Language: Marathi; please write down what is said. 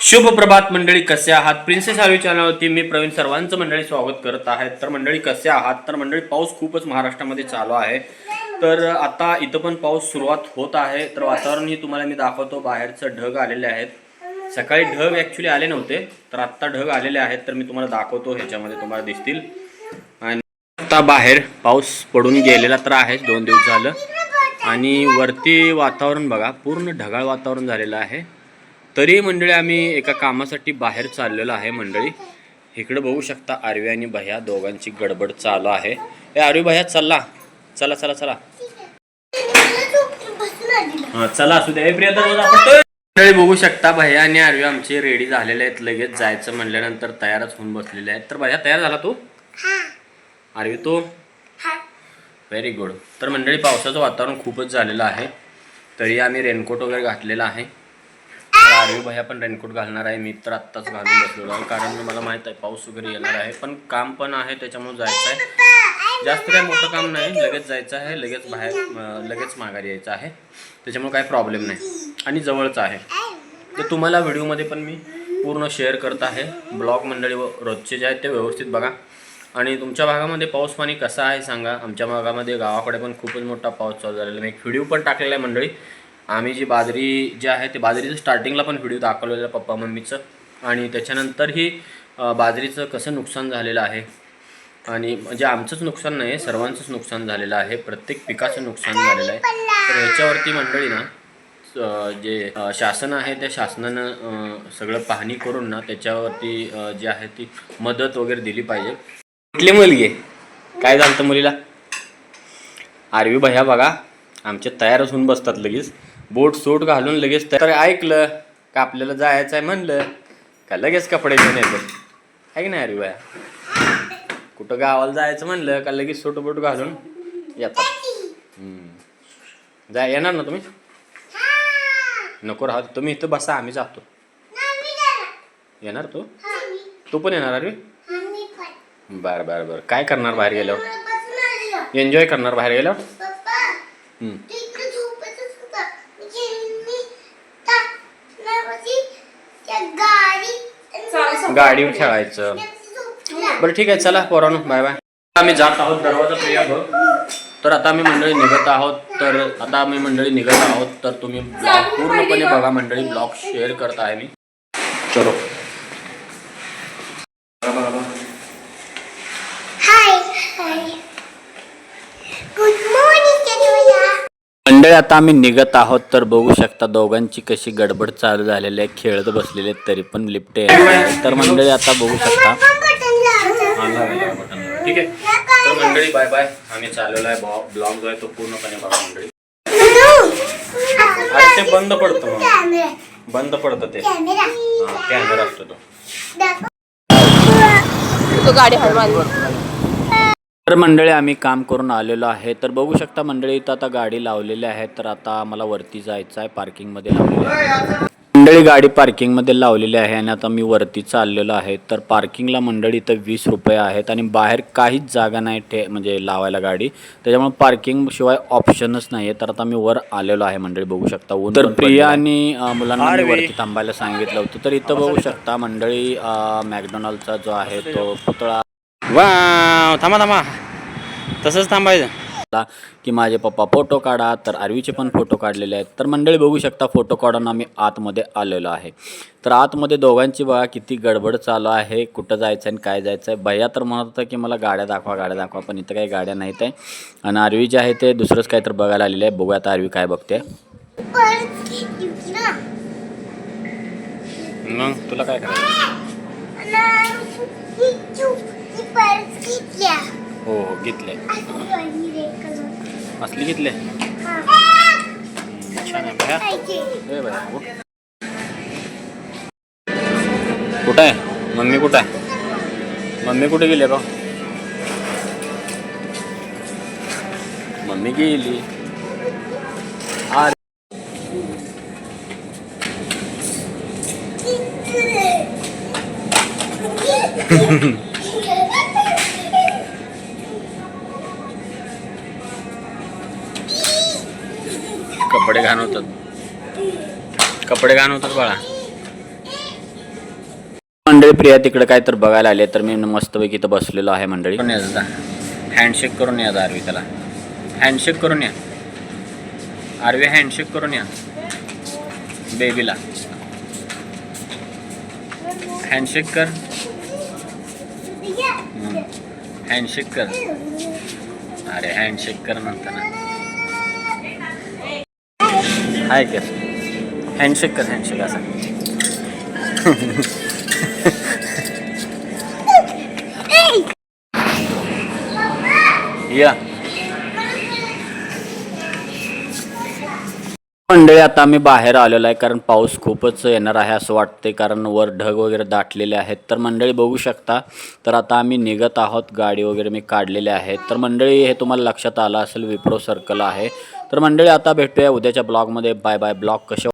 शुभ प्रभात मंडळी कसे आहात? प्रिन्सेस आर्वी चॅनलवरती मी प्रवीण सर्वांचं मंडळी स्वागत करत आहे. तर मंडळी कसे आहात? तर मंडळी पाऊस खूपच महाराष्ट्रामध्ये चालू आहे. तर आता इथं पण पाऊस सुरुवात होत आहे. तर वातावरणही तुम्हाला मी दाखवतो. बाहेरचं ढग आलेले आहेत. सकाळी ढग ॲक्च्युली आले नव्हते तर आत्ता ढग आलेले आहेत. तर मी तुम्हाला दाखवतो ह्याच्यामध्ये तुम्हाला दिसतील. आणि आता बाहेर पाऊस पडून गेलेला तर आहेच दोन दिवस झालं. आणि वरती वातावरण बघा पूर्ण ढगाळ वातावरण झालेलं आहे. तरी मंडळी आम्ही एका कामासाठी बाहेर चाललेलो आहे मंडळी. इकडे बघू शकता आरवी आणि भैया दोघांची गडबड चालू आहे. ए आरवी भैया चला. चला चला चला. हा, चला असू दे. ए, प्रियता मंडळी बघू शकता भैया आणि आरवी आमचे रेडी झालेले आहेत. लगेच जायचं म्हणल्यानंतर तयारच होऊन बसलेले आहेत. तर भैया तयार झाला तू? आरवी तू? व्हेरी गुड तर मंडळी पावसाचं वातावरण खूपच झालेलं आहे. तरी आम्ही रेनकोट वगैरे घातलेला आहे. तर भैया पण रेनकोट घालणार आहे. मी तर आत्ताच घालून बसलेलो आहे. कारण मी मला माहीत आहे पाऊस वगैरे येणार आहे. पण काम पण आहे त्याच्यामुळे जायचं आहे. जास्त काही मोठं काम नाही. लगेच जायचं आहे. लगेच बाहेर लगेच माघारी यायचं आहे. त्याच्यामुळे काही प्रॉब्लेम नाही. आणि जवळच आहे. तर तुम्हाला व्हिडिओमध्ये पण मी पूर्ण शेअर करत आहे. ब्लॉग मंडळी व रोजचे जे आहेत ते व्यवस्थित बघा. आणि तुमच्या भागामध्ये पाऊस पाणी कसा आहे सांगा. आमच्या भागामध्ये गावाकडे पण खूपच मोठा पाऊस चालू झालेला आहे. मी एक व्हिडिओ पण टाकलेला आहे मंडळी. आम्ही जी बाजरी जे आहे ते बाजरीचं स्टार्टिंगला पण व्हिडिओ दाखवलेला पप्पा मम्मीचं. आणि त्याच्यानंतरही बाजरीचं कसं नुकसान झालेलं आहे. आणि म्हणजे आमचंच नुकसान नाही सर्वांचंच नुकसान झालेलं आहे. प्रत्येक पिकाचं नुकसान झालेलं आहे. तर ह्याच्यावरती मंडळी ना जे शासन आहे त्या शासनानं सगळं पाहणी करून ना त्याच्यावरती जे जी आहे ती मदत वगैरे दिली पाहिजे. कुठली मुलगी आहे? काय झालं मुलीला? आरवी भैया बघा आमचे तयारच होऊन बसतात लगेच. बोट सूट घालून लगेच तयार ऐकलं का आपल्याला जायचं आहे म्हणलं का लगेच कपडे घेऊन येतं. आहे की नाही आरवी भैया कुठं गावाला जायचं म्हणलं का लगेच सूट बूट घालून येतात. जा येणार ना तुम्ही? नको राहत तुम्ही इथं बसा आम्ही जातो. येणार तू? तू पण येणार अरे? बरं बरं बरं. काय करणार बाहेर गेल्यावर? एन्जॉय करणार बाहेर गेल्यावर. गाडीवर खेळायचं. बरं ठीक आहे चला पोरानो बाय बाय आम्ही जात आहोत दरवाजा प्रिया बघ. तर आता आम्ही मंडळी निघत आहोत. तर आता आम्ही मंडळी निघत आहोत. तर तुम्ही ब्लॉग पूर्णपणे बघा मंडळी. ब्लॉग शेअर करत आहे मी. चलो. मंडळी आता आम्ही निघत आहोत तर बघू शकता दोघांची कशी गडबड चालू झालेली आहे. खेळत बसलेले आहेत तरी पण आहे. तर मंडळी आता बघू शकता. ठीक आहे. तर मंडळी बाय बाय आम्ही चाललेलो आहे ब्लॉग जो आहे तो पूर्णपणे बघा मंडळी. ते बंद पडतं बंद पडतं ते. कॅमेरा. हा कॅमेरा असतो तो. तो गाडी हलवाल तर मंडळी आम्ही काम करून आलेलो आहे. तर बघू शकता मंडळी इथं आता गाडी लावलेली आहे. तर आता आम्हाला वरती जायचं आहे पार्किंगमध्ये लावलेली आहे. मंडळी गाडी पार्किंगमध्ये लावलेली आहे आणि आता मी वरती चाललेलो आहे. तर पार्किंगला मंडळी इथं वीस रुपये आहेत आणि बाहेर काहीच जागा नाही ठे म्हणजे लावायला गाडी. त्याच्यामुळे पार्किंग शिवाय ऑप्शनच नाही आहे तर आता मी वर आलेलो आहे मंडळी बघू शकता. तर प्रिया आणि मुलांना मी वरती थांबायला सांगितलं होतं. तर इथं बघू शकता मंडळी मॅकडॉनल्डचा जो आहे तो पुतळा वा थांबा थांबा. तसंच थांबायचं. की माझे पप्पा फोटो काढा तर आरवीचे पण फोटो काढलेले आहेत. तर मंडळी बघू शकता फोटो काढून आम्ही आतमध्ये आलेलो आहे. तर आतमध्ये दोघांची बघा किती गडबड चालू आहे कुठं जायचं आणि काय जायचं. आहे भैया तर म्हणत होता की मला गाड्या दाखवा गाड्या दाखवा पण इथं काही गाड्या नाहीत आहे. आणि आरवी जे आहे ते दुसरंच काही तर बघायला आलेलं आहे. बघूया आता आरवी काय बघते. मग तुला काय करायचं? हो हो घेतले असली घेतले छान आहे भैया पाहिजे ए बाया, कुठं आहे? मम्मी कुठं आहे? मम्मी कुठे गेली बा मम्मी गेली. अरे कपडे घाण होतात. कपडे घाण होतात बाळा. मंडळी प्रिया तिकडे काय तर बघायला आले तर मी मस्तपैकी इथं बसलेलो आहे मंडळी. करून या जा हँडशेक करून या आरवी त्याला हँडशेक करून या. आरवी हँडशेक करून या. बेबीला हँडशेक कर. हँडशेक कर. अरे हँडशेक कर म्हणताना. हाय कर. हँडशेक कर हँडशेक असा. या. मंडळी आता आम्ही बाहेर आलेलो आहे कारण पाऊस खूपच येणार आहे असं वाटते कारण वर ढग वगैरे दाटलेले आहेत. तर मंडळी बघू शकता. तर आता आम्ही निघत आहोत. गाडी वगैरे मी काढलेले आहेत तर मंडळी हे तुम्हाला लक्षात आलं असेल विप्रो सर्कल आहे. तर मंडळी आता भेटूया उद्याच्या ब्लॉगमध्ये. Bye bye. ब्लॉग कसे